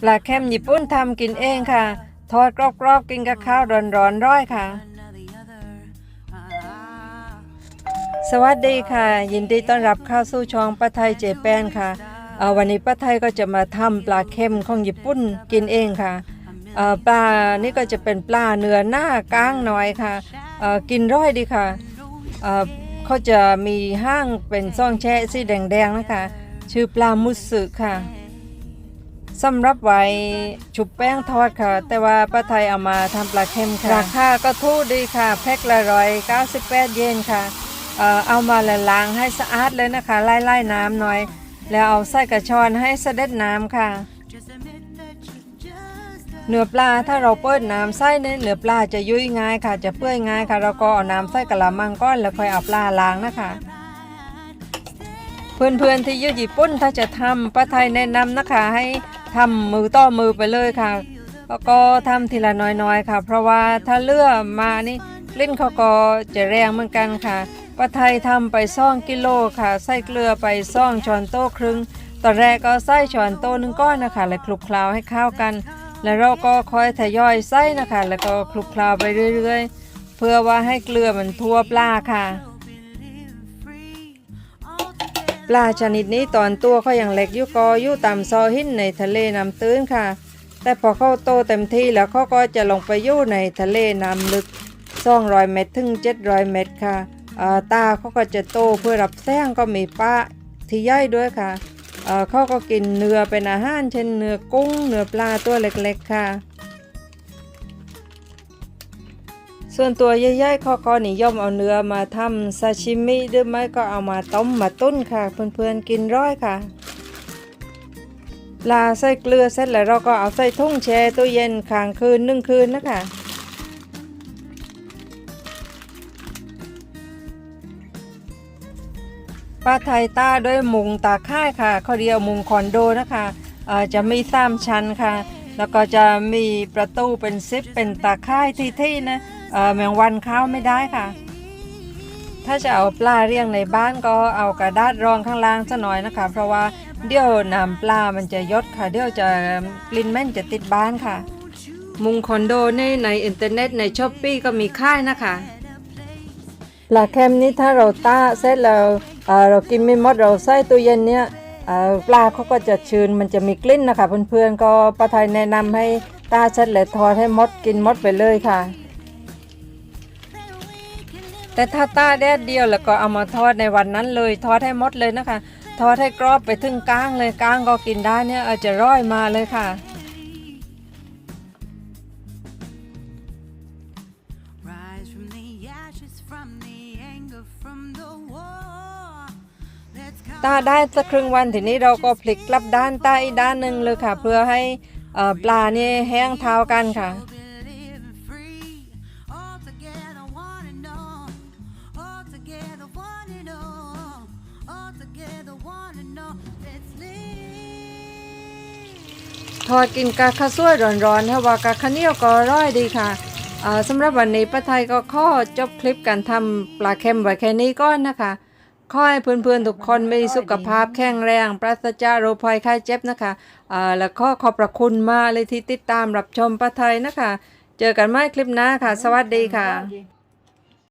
ปลาเค็มญี่ปุ่นทำกินเองค่ะ ทอดกรอบๆกินกับข้าวร้อนๆร้อยค่ะ สวัสดีค่ะ ยินดีต้อนรับเข้าสู่ช่องป้าไทยเจแปนค่ะวันนี้ป้าไทยก็จะมาทำปลาเค็มของญี่ปุ่นกินเองค่ะปลานี่ก็จะเป็นปลาเนื้อหน้าก้างน้อยค่ะกินร้อยดีค่ะเอ่อเขาจะมีห้างเป็นซ่องแช่สีแดงๆนะคะ ชื่อปลามุสึค่ะสำหรับไว้ชุบแป้งทอดค่ะ แต่ว่าป้าไทยเอามาทำปลาเค็มค่ะ ราคาก็ถูกดีค่ะ แพ็คละร้อยเก้าสิบแปดเยนค่ะ เออเอามาละล้างให้สะอาดเลยนะคะ ไล่ไล่น้ำหน่อย แล้วเอาใส่กระชอนให้เสด็จน้ำค่ะ เนื้อปลาถ้าเราเปิดน้ำใส่เนี่ยเนื้อปลาจะยุ่ยง่ายค่ะ จะเปื่อยง่ายค่ะ เราก็เอาน้ำใส่กะละมังก้อนแล้วค่อยเอาปลาล้างนะคะ เพื่อนๆที่อยู่ญี่ปุ่นถ้าจะทำป้าไทยแนะนำนะคะให้ทำมือต่อมือไปเลยค่ะแล้วก็ทำทีละน้อยๆค่ะ เพราะว่าถ้าเลือกมานี่กลิ้นเขาก็จะแรงเหมือนกันค่ะป้าไทยทำไปซ่องกิโลค่ะ ใส่เกลือไปซ่องช้อนโต๊ะครึ่งตอนแรกก็ใส่ช้อนโต๊ะหนึ่งก้อนนะคะ แล้วคลุกเคล้าให้เข้ากัน แล้วเราก็ค่อยทยอยใส่นะคะ แล้วก็คลุกเคล้าไปเรื่อย ๆ เพื่อว่าให้เกลือมันทั่วปลาค่ะ ปลาชนิดนี้ตอนตัวเขายังเล็กยู่กอยู่ตามซอหินในทะเลน้ำตื้นค่ะ แต่พอเขาโตเต็มที่แล้วเขาก็จะลงไปอยู่ในทะเลน้ำลึก200เมตรถึง700เมตรค่ะตาเขาก็จะโตเพื่อรับแสงก็มีปลาที่ย่อยด้วยค่ะเขาก็กินเนื้อเป็นอาหารเช่นเนื้อกุ้งเนื้อปลาตัวเล็กๆค่ะ ส่วนตัวใหญ่ๆเขาก็นิยมเอาเนื้อมาทำซาชิมิหรือไม่ก็เอามาต้มมาตุ้นค่ะ เพื่อนๆกินร้อยค่ะลาใส่เกลือเสร็จแล้วเราก็เอาใส่ทุ่งแช่ตู้เย็นค้างคืนหนึ่งคืนนะคะป้าไทยต้าด้วยมุงตาค่ายค่ะเขาเรียกมุงคอนโดนะคะจะมีสามชั้นค่ะ แล้วก็จะมีประตูเป็นซิปเป็นตาค่ายที่ๆนะ แมงวันเข้าไม่ได้ค่ะ ถ้าจะเอาปลาเลี้ยงในบ้านก็เอากระดาษรองข้างล่างซะหน่อยนะคะ เพราะว่าเดี๋ยวน้ำปลามันจะยดค่ะ เดี๋ยวจะกลิ่นแม่นจะติดบ้านค่ะ มุงคอนโดในในอินเทอร์เน็ตในช้อปปีก็มีค่ายนะคะปลาเคมนี้ถ้าเราต้าเสร็จแล้วเเรากินไม่หมดเราใส่ตู้เย็นเนี่ยปลาเขาก็จะชื้นมันจะมีกลิ่นนะคะ เพื่อนๆก็ป้าไทยแนะนำให้ตาเสร็จแล้วทอดให้หมดกินหมดไปเลยค่ะ แต่ถ้าต้าแดดเดียวแล้วก็เอามาทอดในวันนั้นเลยทอดให้หมดเลยนะคะ ทอดให้กรอบไปถึงก้างเลยก้างก็กินได้เนี่ยอาจจะร้อยมาเลยค่ะ Rise from the ashes, from the anger, from the war. Let's come ตาได้สักครึ่งวันทีนี้เราก็พลิกกลับด้านใต้อีกด้านหนึ่งเลยค่ะ เพื่อให้เอ่อปลานี่แห้งเท้ากันค่ะ ทอดกินกะข้าวสวยร้อนๆถ้าว่ากะข้าวเหนียวก็อร่อยดีค่ะสำหรับวันนี้ป้าไทยก็ข้อจบคลิปการทำปลาเค็มไว้แค่นี้ก่อนนะคะขอให้เพื่อนๆทุกคนมีสุขภาพแข็งแรงปราศจากโรคภัยไข้เจ็บนะคะแล้วก็ขอบพระคุณมากเลยที่ติดตามรับชมป้าไทยนะคะ เจอกันใหม่คลิปหน้าค่ะ สวัสดีค่ะ